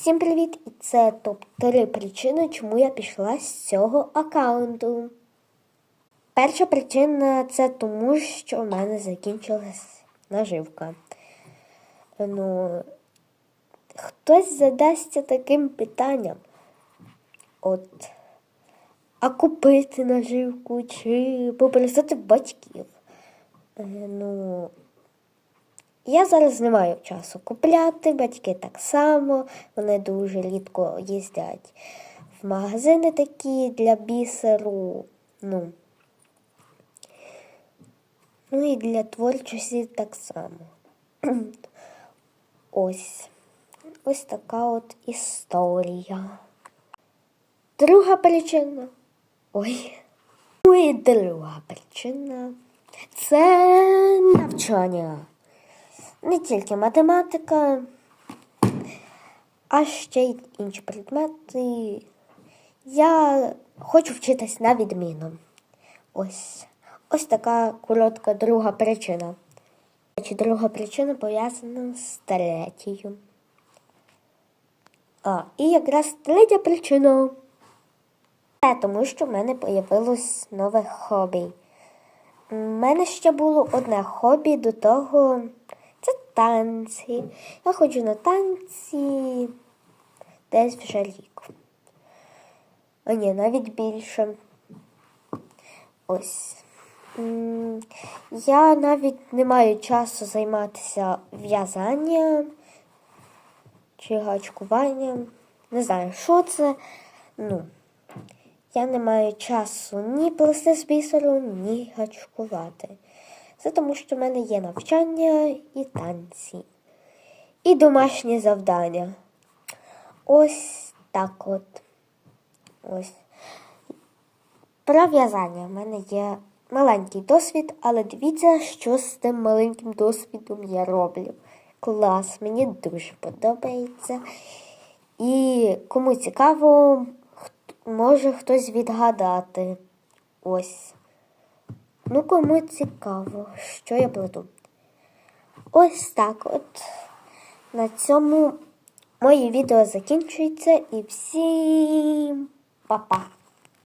Всім привіт! І це топ-3 причини, чому я пішла з цього аккаунту. Перша причина це тому, що в мене закінчилась наживка. Ну, хтось задасться таким питанням. От, а купити наживку чи попросити батьків? Е, Ну, я зараз не маю часу купляти, батьки так само, вони дуже рідко їздять в магазини такі для бісеру. Ну, ну і для творчості так само. Ось. Ось така от історія. Друга причина. Ой. Ну і друга причина це навчання не тільки математика, а ще й інші предмети. Я хочу вчитись на відміну. Ось. Ось така коротка друга причина. Чи друга причина пов'язана з третьою. А, і якраз третя причина. Тому, що в мене появилось нове хобі. У мене ще було одне хобі до того. Це танці. Я ходжу на танці десь вже рік. А ні, навіть більше. Ось. Я навіть не маю часу займатися в'язанням чи гачкуванням. Не знаю, що це. Ну, я не маю часу ні плести з бісеру, ні гачкувати. Це тому, що в мене є навчання і танці, і домашні завдання. Ось так от. Ось. Про в'язання в мене є маленький досвід, але дивіться, що з тим маленьким досвідом я роблю. Клас, мені дуже подобається. І кому цікаво, може хтось відгадати. Ось. Ну, кому цікаво, що я плету. Ось так от. На цьому моє відео закінчується і всім па-па!